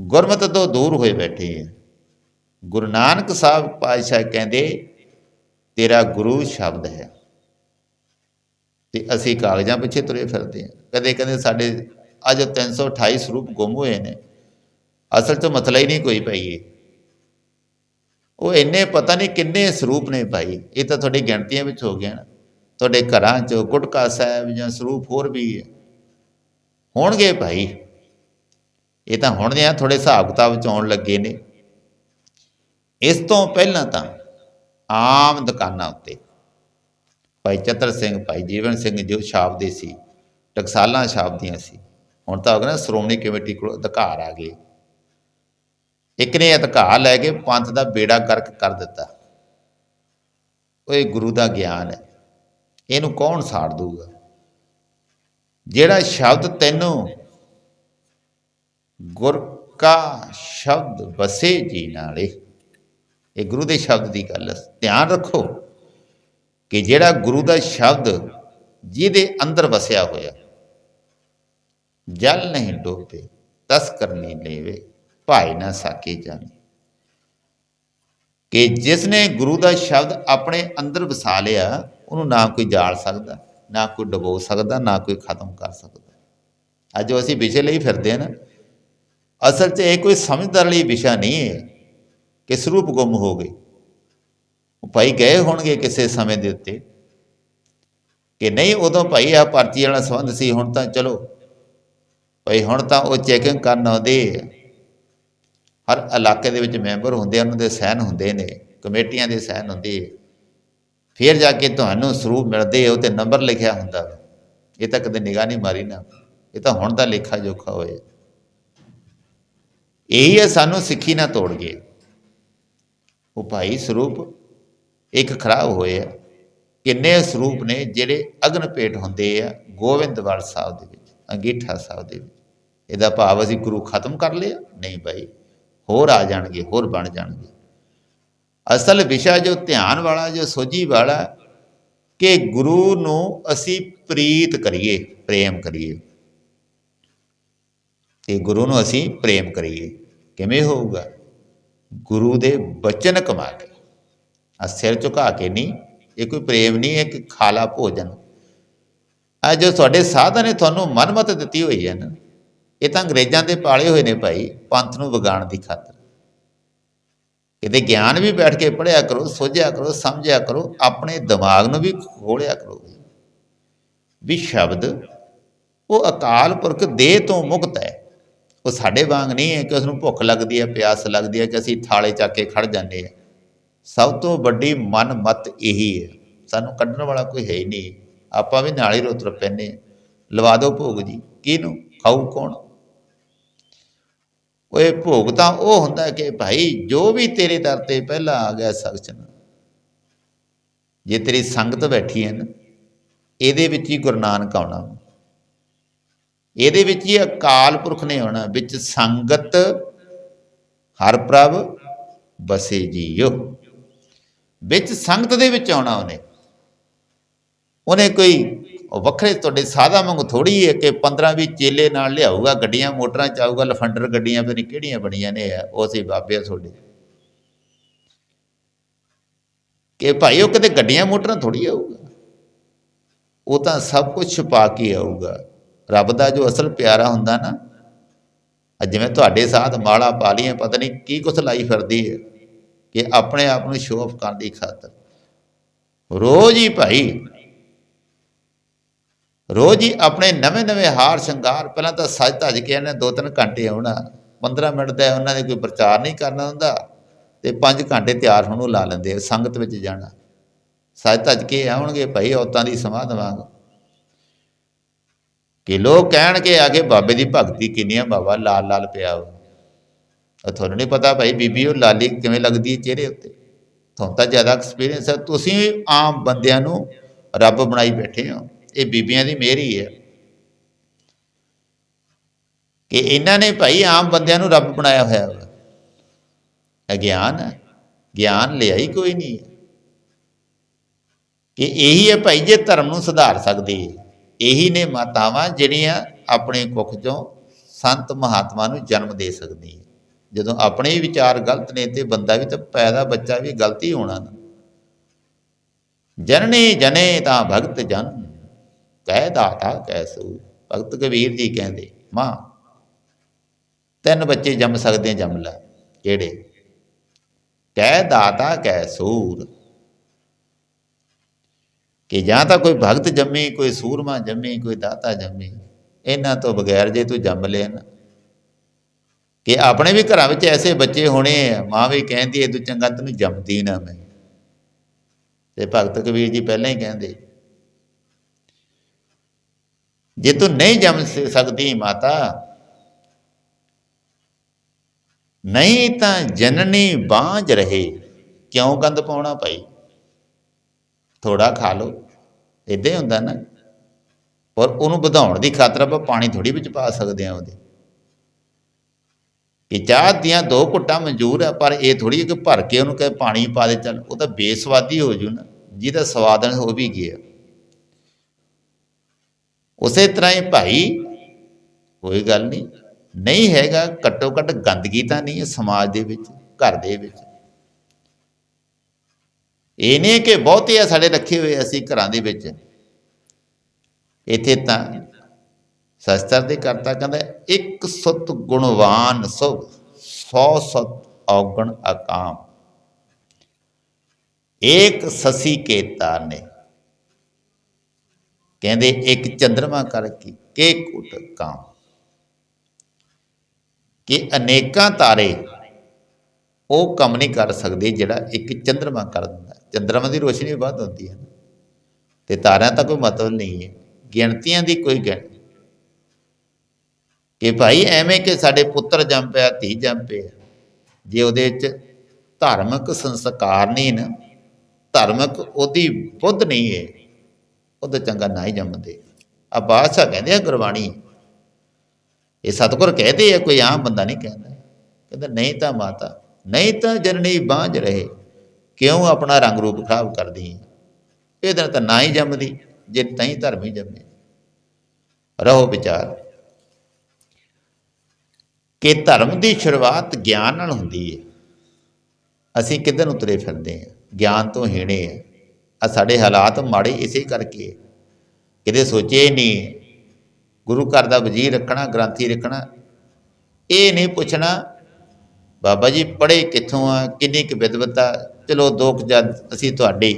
ਗੁਰਮਤਿ ਤੋਂ ਦੂਰ ਹੋਏ ਬੈਠੇ ਹਾਂ ਗੁਰੂ ਨਾਨਕ ਸਾਹਿਬ ਪਾਤਸ਼ਾਹ ਕਹਿੰਦੇ, ਤੇਰਾ ਗੁਰੂ ਸ਼ਬਦ ਹੈ। ਤੇ ਅਸੀਂ ਕਾਗਜ਼ਾਂ ਪਿੱਛੇ ਤੁਰੇ ਫਿਰਦੇ ਹਾਂ ਕਦੇ ਕਦੇ ਸਾਡੇ ਅੱਜ 328 ਸਰੂਪ ਗੁੰਮ ਹੋਏ ਨੇ। ਅਸਲ 'ਚ ਮਸਲਾ ਹੀ ਨਹੀਂ ਕੋਈ ਭਾਈ ਉਹ ਇੰਨੇ ਪਤਾ ਨਹੀਂ ਕਿੰਨੇ ਸਰੂਪ ਨੇ ਭਾਈ। ਇਹ ਤਾਂ ਤੁਹਾਡੀ ਗਿਣਤੀਆਂ ਵਿੱਚ ਹੋ ਗਿਆ ਨਾ। ਤੁਹਾਡੇ ਘਰਾਂ 'ਚ ਗੁਟਕਾ ਸਾਹਿਬ ਜਾਂ ਸਰੂਪ ਹੋਰ ਵੀ ਹੋਣਗੇ ਭਾਈ। ਇਹ ਤਾਂ ਹੁਣ ਦੇ ਆ ਥੋੜੇ ਹਿਸਾਬ ਕਿਤਾਬ ਚ ਆਉਣ ਲੱਗੇ ਨੇ। ਇਸ ਤੋਂ ਪਹਿਲਾਂ ਤਾਂ ਆਮ ਦੁਕਾਨਾਂ ਉੱਤੇ ਭਾਈ ਚਤਰ ਸਿੰਘ, ਭਾਈ ਜੀਵਨ ਸਿੰਘ ਜੋ ਛਾਪਦੇ ਸੀ, ਟਕਸਾਲਾਂ ਛਾਪਦੀਆਂ ਸੀ, ਹੁਣ ਤਾਂ ਹੋ ਗਿਆ ਸ਼੍ਰੋਮਣੀ ਕਮੇਟੀ ਕੋਲ ਅਧਿਕਾਰ ਆ ਗਏ। ਇੱਕ ਨੇ ਅਧਿਕਾਰ ਲੈ ਕੇ ਪੰਥ ਦਾ ਬੇੜਾ ਗਰਕ ਕਰ ਦਿੱਤਾ। ਉਹ ਇਹ ਗੁਰੂ ਦਾ ਗਿਆਨ ਹੈ। ਇਹਨੂੰ ਕੌਣ ਸਾੜ ਦੂਗਾ ਜਿਹੜਾ ਸ਼ਬਦ ਤੈਨੂੰ ਗੁਰ ਕਾ ਸ਼ਬਦ ਵਸੇ ਜੀ ਨਾਲੇ, ਇਹ ਗੁਰੂ ਦੇ ਸ਼ਬਦ ਦੀ ਗੱਲ ਧਿਆਨ ਰੱਖੋ ਕਿ ਜਿਹੜਾ ਗੁਰੂ ਦਾ ਸ਼ਬਦ ਜਿਹਦੇ ਅੰਦਰ ਵਸਿਆ ਹੋਇਆ, ਜਲ ਨਹੀਂ ਡੋਬੇ ਤਸ ਕਰਨੀ ਲੈਵੇ, ਭਾਈ ਨਾ ਸਾਕੇ ਜਾਣੇ। ਕਿ ਜਿਸ ਨੇ ਗੁਰੂ ਦਾ ਸ਼ਬਦ ਆਪਣੇ ਅੰਦਰ ਵਸਾ ਲਿਆ, ਉਹਨੂੰ ਨਾ ਕੋਈ ਜਾਲ ਸਕਦਾ, ਨਾ ਕੋਈ ਡਬੋ ਸਕਦਾ, ਨਾ ਕੋਈ ਖਤਮ ਕਰ ਸਕਦਾ ਅੱਜ ਅਸੀਂ ਵਿਸ਼ੇ ਲਈ ਫਿਰਦੇ ਹਾਂ ਨਾ, ਅਸਲ 'ਚ ਇਹ ਕੋਈ ਸਮਝਦਾਰ ਲਈ ਵਿਸ਼ਾ ਨਹੀਂ ਹੈ ਕਿ ਸਰੂਪ ਗੁੰਮ ਹੋ ਗਏ ਉਹ ਭਾਈ ਗਏ ਹੋਣਗੇ ਕਿਸੇ ਸਮੇਂ ਦੇ ਉੱਤੇ ਕਿ ਨਹੀਂ, ਉਦੋਂ ਭਾਈ ਆ ਭਰਤੀ ਵਾਲਾ ਸੰਬੰਧ ਸੀ, ਹੁਣ ਤਾਂ ਚਲੋ, ਭਾਈ ਹੁਣ ਤਾਂ ਉਹ ਚੈਕਿੰਗ ਕਰਨ ਆਉਂਦੇ ਆ। ਹਰ ਇਲਾਕੇ ਦੇ ਵਿੱਚ ਮੈਂਬਰ ਹੁੰਦੇ ਆ, ਉਹਨਾਂ ਦੇ ਸਹਿਨ ਹੁੰਦੇ ਨੇ, ਕਮੇਟੀਆਂ ਦੇ ਸਹਿਨ ਹੁੰਦੇ ਆ। ਫਿਰ ਜਾ ਕੇ ਤੁਹਾਨੂੰ ਸਰੂਪ ਮਿਲਦੇ ਉਹ ਤੇ ਨੰਬਰ ਲਿਖਿਆ ਹੁੰਦਾ ਵਾ। ਇਹ ਤਾਂ ਕਦੇ ਨਿਗਾਹ ਨਹੀਂ ਮਾਰੀ ਨਾ। ਇਹ ਤਾਂ ਹੁਣ ਤਾਂ ਲੇਖਾ ਜੋਖਾ ਹੋਇਆ। ਇਹੀ ਹੈ ਸਾਨੂੰ ਸਿੱਖੀ ਨਾ ਤੋੜ ਗਏ ਉਹ ਭਾਈ ਸਰੂਪ ਇੱਕ ਖਰਾਬ ਹੋਏ ਆ। ਕਿੰਨੇ ਸਰੂਪ ਨੇ ਜਿਹੜੇ ਅਗਨ ਪੇਟ ਹੁੰਦੇ ਆ, ਗੋਬਿੰਦਵਾਲ ਸਾਹਿਬ ਦੇ ਵਿੱਚ, ਅੰਗੀਠਾ ਸਾਹਿਬ ਦੇ ਵਿੱਚ। ਇਹਦਾ ਭਾਵ ਅਸੀਂ ਗੁਰੂ ਖਤਮ ਕਰ ਲਿਆ? ਨਹੀਂ ਭਾਈ। ਹੋਰ ਆ ਜਾਣਗੇ, ਹੋਰ ਬਣ ਜਾਣਗੇ। ਅਸਲ ਵਿਸ਼ਾ ਜੋ ਧਿਆਨ ਵਾਲਾ, ਜੋ ਸੋਝੀ ਵਾਲਾ, ਕਿ ਗੁਰੂ ਨੂੰ ਅਸੀਂ ਪ੍ਰੀਤ ਕਰੀਏ, ਪ੍ਰੇਮ ਕਰੀਏ। ਤੇ ਗੁਰੂ ਨੂੰ ਅਸੀਂ ਪ੍ਰੇਮ ਕਰੀਏ। ਕਿਵੇਂ ਹੋਊਗਾ? ਗੁਰੂ ਦੇ ਬਚਨ ਕਮਾ ਕੇ। ਆ ਸਿਰ ਝੁਕਾ ਕੇ ਨਹੀਂ, ਇਹ ਕੋਈ ਪ੍ਰੇਮ ਨਹੀਂ ਹੈ ਖਾਲਾ ਭੋਜਨ। ਆ ਜੋ ਤੁਹਾਡੇ ਸਾਧਨ ਨੇ, ਤੁਹਾਨੂੰ ਮਨਮਤ ਦਿੱਤੀ ਹੋਈ ਹੈ ਨਾ ਇਹ ਤਾਂ ਅੰਗਰੇਜ਼ਾਂ ਦੇ ਪਾਲੇ ਹੋਏ ਨੇ ਭਾਈ, ਪੰਥ ਨੂੰ ਵਿਗਾੜਨ ਦੀ ਖਾਤਰ। ਇਹਦੇ ਗਿਆਨ ਵੀ ਬੈਠ ਕੇ ਪੜਿਆ ਕਰੋ, ਸੋਝਿਆ ਕਰੋ, ਸਮਝਿਆ ਕਰੋ, ਆਪਣੇ ਦਿਮਾਗ ਨੂੰ ਵੀ ਖੋਲਿਆ ਕਰੋ ਵੀ ਸ਼ਬਦ, ਉਹ ਅਕਾਲ ਪੁਰਖ ਦੇਹ ਤੋਂ ਮੁਕਤ ਹੈ। ਉਹ ਸਾਡੇ ਵਾਂਗ ਨਹੀਂ ਹੈ ਕਿ ਉਸ ਨੂੰ ਭੁੱਖ ਲੱਗਦੀ ਹੈ, ਪਿਆਸ ਲੱਗਦੀ ਹੈ ਕਿ ਅਸੀਂ ਥਾਲੇ ਚੱਕ ਕੇ ਖੜ ਜਾਂਦੇ ਹਾਂ। ਸਭ ਤੋਂ ਵੱਡੀ ਮਨ ਮਤ ਇਹੀ ਹੈ। ਸਾਨੂੰ ਕੱਢਣ ਵਾਲਾ ਕੋਈ ਹੈ ਹੀ ਨਹੀਂ। ਆਪਾਂ ਵੀ ਨਾਲ ਹੀ ਰੋਤਰ ਪੈਨੇ ਹਾਂ। ਲਵਾ ਦਿਓ ਭੋਗ ਜੀ। ਕਿਹਨੂੰ? ਖਾਊ ਕੌਣ? ਓਏ ਭੋਗ ਤਾਂ ਉਹ ਹੁੰਦਾ ਕਿ ਭਾਈ ਜੋ ਵੀ ਤੇਰੇ ਦਰ ਤੇ ਪਹਿਲਾਂ ਆ ਗਿਆ ਸਖਚਨ ਜੇ ਤੇਰੀ ਸੰਗਤ ਬੈਠੀ ਹੈ ਨਾ, ਇਹਦੇ ਵਿੱਚ ਹੀ ਗੁਰੂ ਨਾਨਕ ਆਉਣਾ। ਇਹਦੇ ਵਿੱਚ ਹੀ ਅਕਾਲ ਪੁਰਖ ਨੇ ਆਉਣਾ, ਵਿੱਚ ਸੰਗਤ ਹਰ ਪ੍ਰਭ ਬਸੇ ਜੀਓ। ਵਿੱਚ ਸੰਗਤ ਦੇ ਵਿੱਚ ਆਉਣਾ ਉਹਨੇ। ਉਹਨੇ ਕੋਈ ਉਹ ਵੱਖਰੇ ਤੁਹਾਡੇ ਸਾਦਾ ਵਾਂਗੂ ਥੋੜੀ ਹੈ ਕਿ 15 20 ਚੇਲੇ ਨਾਲ ਲਿਆਊਗਾ, ਗੱਡੀਆਂ, ਮੋਟਰਾਂ ਚ ਆਊਗਾ, ਲਫੰਡਰ ਗੱਡੀਆਂ ਪਤਾ ਨਹੀਂ ਕਿਹੜੀਆਂ ਬਣੀਆਂ ਨੇ ਉਹ ਸੀ ਬਾਬੇ ਤੁਹਾਡੇ। ਕਿ ਭਾਈ ਉਹ ਕਦੇ ਗੱਡੀਆਂ, ਮੋਟਰਾਂ ਥੋੜੀ ਆਊਗਾ। ਉਹ ਤਾਂ ਸਭ ਕੁਝ ਛੁਪਾ ਕੇ ਆਊਗਾ। ਰੱਬ ਦਾ ਜੋ ਅਸਲ ਪਿਆਰਾ ਹੁੰਦਾ ਨਾ ਜਿਵੇਂ ਤੁਹਾਡੇ ਸਾਥ ਮਾਲਾ ਪਾ ਲਈਏ ਪਤਾ ਨਹੀਂ ਕੀ ਕੁਛ ਲਾਈ ਫਿਰਦੀ ਹੈ, ਕਿ ਆਪਣੇ ਆਪ ਨੂੰ ਸ਼ੋਅ ਆਫ ਕਰਨ ਦੀ ਖਾਤਰ। ਰੋਜ਼ ਹੀ ਭਾਈ ਰੋਜ਼ ਹੀ ਆਪਣੇ ਨਵੇਂ ਨਵੇਂ ਹਾਰ ਸ਼ਿੰਗਾਰ, ਪਹਿਲਾਂ ਤਾਂ ਸੱਜ ਧੱਜ ਕੇ ਇਹਨੇ ਦੋ ਤਿੰਨ ਘੰਟੇ ਆਉਣਾ 15 ਮਿੰਟ ਦਾ ਉਹਨਾਂ ਨੇ ਕੋਈ ਪ੍ਰਚਾਰ ਨਹੀਂ ਕਰਨਾ ਹੁੰਦਾ ਤੇ 5 ਘੰਟੇ ਤਿਆਰ ਹੋਣ ਨੂੰ ਲਾ ਲੈਂਦੇ ਸੰਗਤ ਵਿੱਚ ਜਾਣਾ। ਸੱਜ ਧੱਜ ਕੇ ਆਉਣਗੇ, ਭਾਈ ਔਤਾਂ ਦੀ ਸਮਾਧ ਵਾਂਗ ਕਿ ਲੋਕ ਕਹਿਣਗੇ ਆ ਕੇ ਬਾਬੇ ਦੀ ਭਗਤੀ ਕਿੰਨੀ ਆ ਬਾਬਾ, ਲਾਲ ਲਾਲ ਪਿਆ ਉਹ ਤੁਹਾਨੂੰ ਨਹੀਂ ਪਤਾ ਭਾਈ ਬੀਬੀ, ਉਹ ਲਾਲੀ ਕਿਵੇਂ ਲੱਗਦੀ ਹੈ ਚਿਹਰੇ ਉੱਤੇ। ਤੁਹਾਨੂੰ ਤਾਂ ਜ਼ਿਆਦਾ ਐਕਸਪੀਰੀਅੰਸ ਹੈ। ਤੁਸੀਂ ਆਮ ਬੰਦਿਆਂ ਨੂੰ ਰੱਬ ਬਣਾਈ ਬੈਠੇ ਹੋ। ਇਹ ਬੀਬੀਆਂ ਦੀ ਮਿਹਰ ਹੀ। ਹੈ ਕਿ ਇਹਨਾਂ ਨੇ ਭਾਈ ਆਮ ਬੰਦਿਆਂ ਨੂੰ ਰੱਬ ਬਣਾਇਆ ਹੋਇਆ ਵਾ। ਅਗਿਆਨ ਹੈ। ਗਿਆਨ ਲਿਆਈ ਕੋਈ ਨਹੀਂ ਕਿ ਇਹੀ ਹੈ ਭਾਈ ਜੇ ਧਰਮ ਨੂੰ ਸੁਧਾਰ ਸਕਦੀ ਹੈ। ਇਹੀ ਨੇ ਮਾਤਾਵਾਂ ਜਿਹੜੀਆਂ ਆਪਣੇ ਕੁੱਖ ਚੋਂ ਸੰਤ ਮਹਾਤਮਾ ਨੂੰ ਜਨਮ ਦੇ ਸਕਦੀ ਹੈ। ਜਦੋਂ ਆਪਣੇ ਹੀ ਵਿਚਾਰ ਗਲਤ ਨੇ ਤੇ ਬੰਦਾ ਵੀ ਤਾਂ ਪੈਦਾ ਬੱਚਾ ਵੀ ਗਲਤ ਹੀ ਹੋਣਾ ਨਾ। ਜਨਨੀ ਜਨੇ ਤਾਂ ਭਗਤ ਜਨ। ਕਹਿ ਦਾਤਾ ਕੈਸੂ ਭਗਤ ਕਬੀਰ ਜੀ ਕਹਿੰਦੇ, ਮਾਂ, ਤਿੰਨ ਬੱਚੇ ਜੰਮ ਸਕਦੇ ਜੰਮ ਲੈ। ਕਿਹੜੇ? ਕਹਿ ਦਾਤਾ ਕੈ ਸੂਰ। ਕਿ ਜਾਂ ਤਾਂ ਕੋਈ ਭਗਤ ਜੰਮੀ, ਕੋਈ ਸੂਰਮਾ ਜੰਮੀ, ਕੋਈ ਦਾਤਾ ਜੰਮੀ। ਇਹਨਾਂ ਤੋਂ ਬਗੈਰ ਜੇ ਤੂੰ ਜੰਮ ਲਿਆ ਨਾ। ਕਿ ਆਪਣੇ ਵੀ ਘਰਾਂ ਵਿੱਚ ਐਸੇ ਬੱਚੇ ਹੋਣੇ ਆ, ਮਾਂ ਵੀ ਕਹਿੰਦੀ ਐ ਤੂੰ ਚੰਗਾ ਤੈਨੂੰ ਜੰਮਦੀ ਨਾ ਮੈਂ। ਤੇ ਭਗਤ ਕਬੀਰ ਜੀ ਪਹਿਲਾਂ ਹੀ ਕਹਿੰਦੇ ਜੇ ਤੂੰ ਨਹੀਂ ਜੰਮ ਸਕਦੀ ਮਾਤਾ, ਨਹੀਂ ਤਾਂ ਜਨਨੀ ਬਾਝ ਰਹੇ। ਕਿਉਂ ਗੰਦ ਪਾਉਣਾ ਭਾਈ? ਥੋੜਾ ਖਾ ਲਓ। ਇਦਾਂ ਹੀ ਹੁੰਦਾ ਨਾ। ਪਰ ਉਹਨੂੰ ਵਧਾਉਣ ਦੀ ਖਾਤਰ ਆਪਾਂ ਪਾਣੀ ਥੋੜੀ ਵਿੱਚ ਪਾ ਸਕਦੇ ਆ ਉਹਦੇ। ਕਿ ਚਾਹ ਦੀਆਂ ਦੋ ਘੁੱਟਾਂ ਮਨਜ਼ੂਰ ਆ, ਪਰ ਇਹ ਥੋੜੀ ਕਿ ਭਰ ਕੇ ਉਹਨੂੰ ਕਹੇ ਪਾਣੀ ਪਾ ਦੇ ਚੱਲ, ਉਹ ਤਾਂ ਬੇਸਵਾਦੀ ਹੋ ਜੂ ਨਾ। ਜਿਹਦਾ ਸਵਾਦ ਹੋ ਵੀ ਗਿਆ। ਉਸੇ ਤਰ੍ਹਾਂ ਹੀ ਭਾਈ, ਕੋਈ ਗੱਲ ਨਹੀਂ। ਨਹੀਂ ਹੈਗਾ, ਘੱਟੋ ਘੱਟ ਗੰਦਗੀ ਤਾਂ ਨਹੀਂ ਹੈ ਸਮਾਜ ਦੇ ਵਿੱਚ, ਘਰ ਦੇ ਵਿੱਚ। ਇਹ ਨਹੀਂ ਕਿ ਬਹੁਤੇ ਆ ਸਾਡੇ ਰੱਖੇ ਹੋਏ ਅਸੀਂ ਘਰਾਂ ਦੇ ਵਿੱਚ। ਇੱਥੇ ਤਾਂ ਸ਼ਸਤਰ ਦੇ ਕਰਤਾ ਕਹਿੰਦਾ, ਇੱਕ ਸੁਤ ਗੁਣਵਾਨ ਸੋ, ਸੌ ਸਤ ਔਗਣ ਅਕਾਮ। ਇੱਕ ਸਸੀ ਕੇ ਤਾਨੇ ਕਹਿੰਦੇ ਇੱਕ ਚੰਦਰਮਾ ਕਰ ਕੀ ਕੇ ਕੁਟ ਕਾਮ। ਕਿ ਅਨੇਕਾਂ ਤਾਰੇ ਉਹ ਕੰਮ ਨਹੀਂ ਕਰ ਸਕਦੇ ਜਿਹੜਾ ਇੱਕ ਚੰਦਰਮਾ ਕਰ ਦਿੰਦਾ। ਚੰਦਰਮਾ ਦੀ ਰੋਸ਼ਨੀ ਵੱਧ ਹੁੰਦੀ ਹੈ ਤੇ ਤਾਰਿਆਂ ਦਾ ਕੋਈ ਮਤਲਬ ਨਹੀਂ ਹੈ। ਗਿਣਤੀਆਂ ਦੀ ਕੋਈ ਗਿਣ ਕਿ ਭਾਈ ਐਵੇਂ ਕਿ ਸਾਡੇ ਪੁੱਤਰ ਜੰਮ ਪਿਆ, ਧੀ ਜੰਮ ਪਿਆ। ਜੇ ਉਹਦੇ ਵਿੱਚ ਧਾਰਮਿਕ ਸੰਸਕਾਰ ਨਹੀਂ ਨਾ, ਧਾਰਮਿਕ ਉਹਦੀ ਬੁੱਧ ਨਹੀਂ ਹੈ। ਉਹ ਤਾਂ ਚੰਗਾ ਨਾ ਹੀ ਜੰਮਦੇ। ਆ ਬਾਦਸ਼ਾਹ ਕਹਿੰਦੇ ਆ ਗੁਰਬਾਣੀ, ਇਹ ਸਤਿਗੁਰ ਕਹਦੇ ਆ, ਕੋਈ ਆਮ ਬੰਦਾ ਨਹੀਂ ਕਹਿੰਦਾ। ਕਹਿੰਦਾ, ਨਹੀਂ ਤਾਂ ਮਾਤਾ, ਨਹੀਂ ਤਾਂ ਜਨਨੀ ਬਾਝ ਰਹੇ, ਕਿਉਂ ਆਪਣਾ ਰੰਗ ਰੂਪ ਖਰਾਬ ਕਰਦੀ ਹੈ ਇਹਦੇ ਨਾਲ ਤਾਂ ਨਾ ਹੀ ਜੰਮਦੀ, ਜੇ ਤਹੀਂ ਹੀ ਜੰਮੇ। ਰਹੋ ਵਿਚਾਰ। ਕਿ ਧਰਮ ਦੀ ਸ਼ੁਰੂਆਤ ਗਿਆਨ ਨਾਲ ਹੁੰਦੀ ਹੈ ਅਸੀਂ ਕਿੱਧਰ ਨੂੰ ਤੁਰੇ ਫਿਰਦੇ ਹਾਂ ਗਿਆਨ ਤੋਂ ਹੀਣੇ ਆ। ਆ ਸਾਡੇ ਹਾਲਾਤ ਮਾੜੇ ਇਸੇ ਕਰਕੇ। ਕਿਤੇ ਸੋਚੇ ਹੀ ਨਹੀਂ। ਗੁਰੂ ਘਰ ਦਾ ਵਜ਼ੀਰ ਰੱਖਣਾ, ਗ੍ਰੰਥੀ ਰੱਖਣਾ, ਇਹ ਨਹੀਂ ਪੁੱਛਣਾ, ਬਾਬਾ ਜੀ ਪੜ੍ਹੇ ਕਿੱਥੋਂ ਆ, ਕਿੰਨੀ ਕੁ ਵਿਦਵਤਾ ਚਲੋ ਦੋ ਜਦ ਅਸੀਂ ਤੁਹਾਡੀ,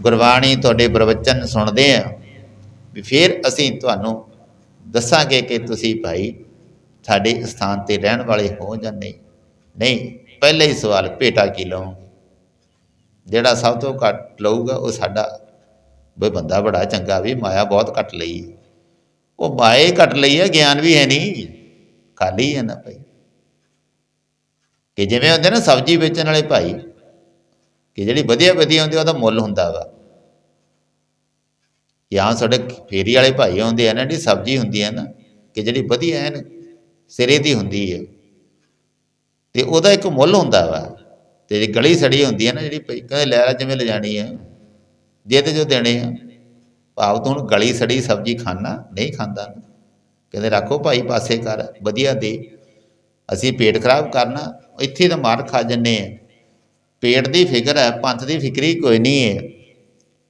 ਗੁਰਬਾਣੀ ਤੁਹਾਡੇ ਪ੍ਰਵਚਨ ਸੁਣਦੇ ਆ, ਵੀ ਫਿਰ ਅਸੀਂ ਤੁਹਾਨੂੰ ਦੱਸਾਂਗੇ ਕਿ ਤੁਸੀਂ ਭਾਈ ਸਾਡੇ ਸਥਾਨ ਤੇ ਰਹਿਣ ਵਾਲੇ ਹੋ ਜਾਂ ਨਹੀਂ। ਨਹੀਂ, ਪਹਿਲੇ ਹੀ ਸਵਾਲ, ਭੇਟਾ ਕੀ ਲਓ ਜਿਹੜਾ ਸਭ ਤੋਂ ਘੱਟ ਲਊਗਾ ਉਹ ਸਾਡਾ ਬਈ ਬੰਦਾ ਬੜਾ ਚੰਗਾ ਵੀ ਮਾਇਆ ਬਹੁਤ ਘੱਟ ਲਈ। ਉਹ ਮਾਇਆ ਹੀ ਘੱਟ ਲਈ ਹੈ ਗਿਆਨ ਵੀ ਹੈ ਨਹੀਂ। ਖਾਲੀ ਹੈ ਨਾ ਭਾਈ। ਕਿ ਜਿਵੇਂ ਹੁੰਦੇ ਨਾ ਸਬਜ਼ੀ ਵੇਚਣ ਵਾਲੇ ਭਾਈ, ਕਿ ਜਿਹੜੀ ਵਧੀਆ ਵਧੀਆ ਹੁੰਦੀ ਉਹਦਾ ਮੁੱਲ ਹੁੰਦਾ ਵਾ। ਜਾਂ ਸਾਡੇ ਫੇਰੀ ਵਾਲੇ ਭਾਈ ਆਉਂਦੇ ਆ ਨਾ, ਜਿਹੜੀ ਸਬਜ਼ੀ ਹੁੰਦੀ ਹੈ ਨਾ, ਕਿ ਜਿਹੜੀ ਵਧੀਆ ਐਨ ਸਿਰੇ ਦੀ ਹੁੰਦੀ ਹੈ ਤੇ ਉਹਦਾ ਇੱਕ ਮੁੱਲ ਹੁੰਦਾ ਵਾ। ਤੇ ਜਿਹੜੀ ਗਲੀ ਸੜੀ ਹੁੰਦੀ ਹੈ ਨਾ ਜਿਹੜੀ ਕਹਿੰਦੇ ਲੈ ਜਿਵੇਂ ਲਿਜਾਣੀ ਹੈ ਜੇ ਤੇ ਜੋ ਦੇਣੇ ਆ। ਭਾਵ ਤੂੰ ਹੁਣ ਗਲੀ ਸੜੀ ਸਬਜ਼ੀ ਖਾਣਾ ਨਹੀਂ ਖਾਂਦਾ। ਕਹਿੰਦੇ ਰੱਖੋ ਭਾਈ ਪਾਸੇ ਕਰ ਵਧੀਆ ਦੇ। ਅਸੀਂ ਪੇਟ ਖਰਾਬ ਕਰਨਾ, ਇੱਥੇ ਤਾਂ ਮਾਰ ਖਾ ਜੰਨੇ ਆ। ਪੇਟ ਦੀ ਫਿਕਰ ਹੈ, ਪੰਥ ਦੀ ਫਿਕਰੀ ਕੋਈ ਨਹੀਂ ਹੈ।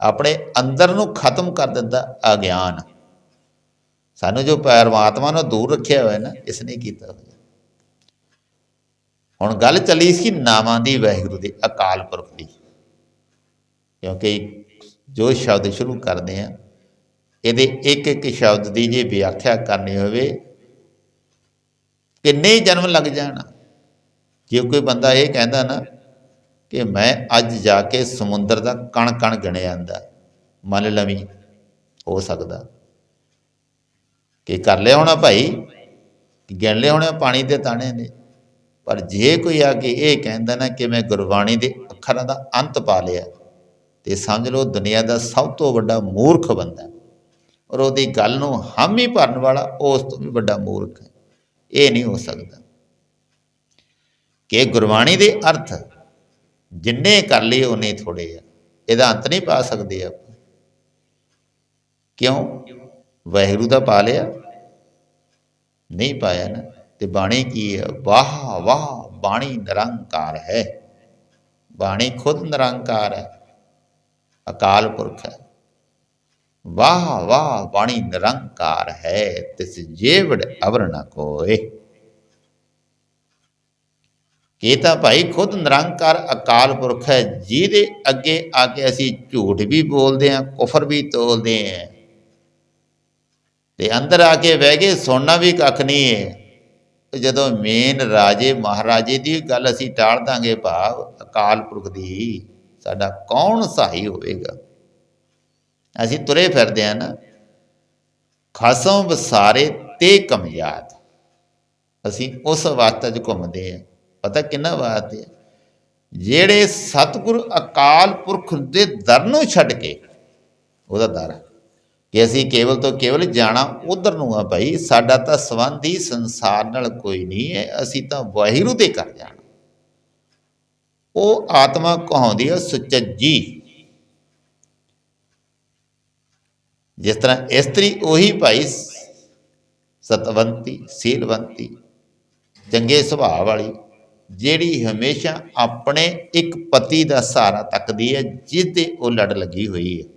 ਆਪਣੇ ਅੰਦਰ ਨੂੰ ਖਤਮ ਕਰ ਦਿੰਦਾ ਅਗਿਆਨ। ਸਾਨੂੰ ਜੋ ਪਰਮਾਤਮਾ ਨੂੰ ਦੂਰ ਰੱਖਿਆ ਹੋਇਆ ਨਾ, ਇਸ ਨੇ ਕੀਤਾ ਹੋਇਆ। ਹੁਣ ਗੱਲ ਚੱਲੀ ਸੀ ਨਾਵਾਂ ਦੀ ਵਾਹਿਗੁਰੂ ਦੇ ਅਕਾਲ ਪੁਰਖ ਦੀ। ਕਿਉਂਕਿ ਜੋ ਸ਼ਬਦ ਸ਼ੁਰੂ ਕਰਦੇ ਆ, ਇਹਦੇ ਇੱਕ ਇੱਕ ਸ਼ਬਦ ਦੀ ਜੇ ਵਿਆਖਿਆ ਕਰਨੀ ਹੋਵੇ, ਕਿੰਨੇ ਜਨਮ ਲੱਗ ਜਾਣ। ਜੇ ਕੋਈ ਬੰਦਾ ਇਹ ਕਹਿੰਦਾ ਨਾ ਕਿ ਮੈਂ ਅੱਜ ਜਾ ਕੇ ਸਮੁੰਦਰ ਦਾ ਕਣ ਕਣ ਗਿਣਿਆ ਜਾਂਦਾ, ਮੰਨ ਲਵੀ, ਹੋ ਸਕਦਾ। ਕਿ ਕਰ ਲਿਆ ਹੋਣਾ ਭਾਈ, ਗਿਣ ਲਿਆ ਹੋਣਾ ਪਾਣੀ ਦੇ ਤਾਣੇ ਨੇ। ਪਰ ਜੇ ਕੋਈ ਆ ਕੇ ਇਹ ਕਹਿੰਦਾ ਨਾ ਕਿ ਮੈਂ ਗੁਰਬਾਣੀ ਦੇ ਅੱਖਰਾਂ ਦਾ ਅੰਤ ਪਾ ਲਿਆ ਤੇ ਸਮਝ ਲਓ ਦੁਨੀਆ ਦਾ ਸਭ ਤੋਂ ਵੱਡਾ ਮੂਰਖ ਬੰਦਾ ਔਰ ਉਹਦੀ ਗੱਲ ਨੂੰ ਹਾਮੀ ਭਰਨ ਵਾਲਾ ਉਸ ਤੋਂ ਵੀ ਵੱਡਾ ਮੂਰਖ ਹੈ। ਇਹ ਨਹੀਂ ਹੋ ਸਕਦਾ ਕਿ ਗੁਰਬਾਣੀ ਦੇ ਅਰਥ ਜਿੰਨੇ ਕਰ ਲਏ ਉਹਨੇ ਥੋੜੇ ਆ। ਇਹਦਾ ਅੰਤ ਨਹੀਂ ਪਾ ਸਕਦੇ ਆਪਾਂ। ਕਿਉਂ? ਵਾਹਿਗੁਰੂ ਦਾ ਪਾ ਲਿਆ। ਨਹੀਂ ਪਾਇਆ ਨਾ। ਤੇ ਬਾਣੀ ਕੀ ਹੈ? ਵਾਹ ਵਾਹ, ਬਾਣੀ ਨਿਰੰਕਾਰ ਹੈ। ਬਾਣੀ ਖੁਦ ਨਿਰੰਕਾਰ ਹੈ। ਅਕਾਲ ਪੁਰਖ ਹੈ। ਵਾਹ ਵਾਹ, ਬਾਣੀ ਨਿਰੰਕਾਰ ਹੈ। ਤਿਸ ਜੀਵੜ ਅਵਰ ਕੋਏ। ਇਹ ਤਾਂ ਭਾਈ ਖੁਦ ਨਿਰੰਕਾਰ ਅਕਾਲ ਪੁਰਖ ਹੈ। ਜਿਹਦੇ ਅੱਗੇ ਆ ਕੇ ਅਸੀਂ ਝੂਠ ਵੀ ਬੋਲਦੇ ਆਂ ਕੁਫਰ ਵੀ ਤੋਲਦੇ ਆਂ ਤੇ ਅੰਦਰ ਆ ਕੇ ਬਹਿ ਕੇ ਸੋਨਾ ਵੀ ਕੱਖ ਨਹੀਂ ਹੈ। ਜਦੋਂ ਮੇਨ ਰਾਜੇ, ਮਹਾਰਾਜੇ ਦੀ ਗੱਲ ਅਸੀਂ ਟਾਲ ਦਾਂਗੇ ਭਾਵ ਅਕਾਲ ਪੁਰਖ ਦੀ, ਸਾਡਾ ਕੌਣ ਸਹਾਈ ਹੋਵੇਗਾ? ਅਸੀਂ ਤੁਰੇ ਫਿਰਦੇ ਆ ਨਾ। ਖਸਮ ਵਸਾਰੇ ਤੇ ਕਮਯਾਦ ਅਸੀਂ ਉਸ ਵਾਸਤੇ 'ਚ ਘੁੰਮਦੇ ਆ ਪਤਾ ਕਿੰਨਾ ਵਾਸਤੇ ਜਿਹੜੇ ਸਤਿਗੁਰ ਅਕਾਲ ਪੁਰਖ ਦੇ ਦਰ ਨੂੰ ਛੱਡ ਕੇ, ਉਹਦਾ ਦਰ ਕਿ ਅਸੀਂ ਕੇਵਲ ਤੋਂ ਕੇਵਲ ਜਾਣਾ ਉਧਰ ਨੂੰ ਆ ਭਾਈ, ਸਾਡਾ ਤਾਂ ਸੰਬੰਧ ਹੀ ਸੰਸਾਰ ਨਾਲ ਕੋਈ ਨਹੀਂ ਹੈ, ਅਸੀਂ ਤਾਂ ਵਾਹਿਗੁਰੂ ਦੇ ਕਰ ਜਾਣਾ। ਉਹ ਆਤਮਾ ਕਹਾਉਂਦੀ ਹੈ ਸੁਚੱਜੀ ਜਿਸ ਤਰ੍ਹਾਂ ਇਸਤਰੀ ਉਹੀ ਭਾਈ, ਸਤਵੰਤੀ, ਸੀਲਵੰਤੀ, ਚੰਗੇ ਸੁਭਾਅ ਵਾਲੀ, ਜਿਹੜੀ ਹਮੇਸ਼ਾ ਆਪਣੇ ਇੱਕ ਪਤੀ ਦਾ ਸਹਾਰਾ ਤੱਕਦੀ ਹੈ ਜਿਸ 'ਤੇ ਉਹ ਲੜ ਲੱਗੀ ਹੋਈ ਹੈ।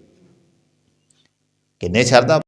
ਕਿੰਨੇ ਸ਼ਰਧਾ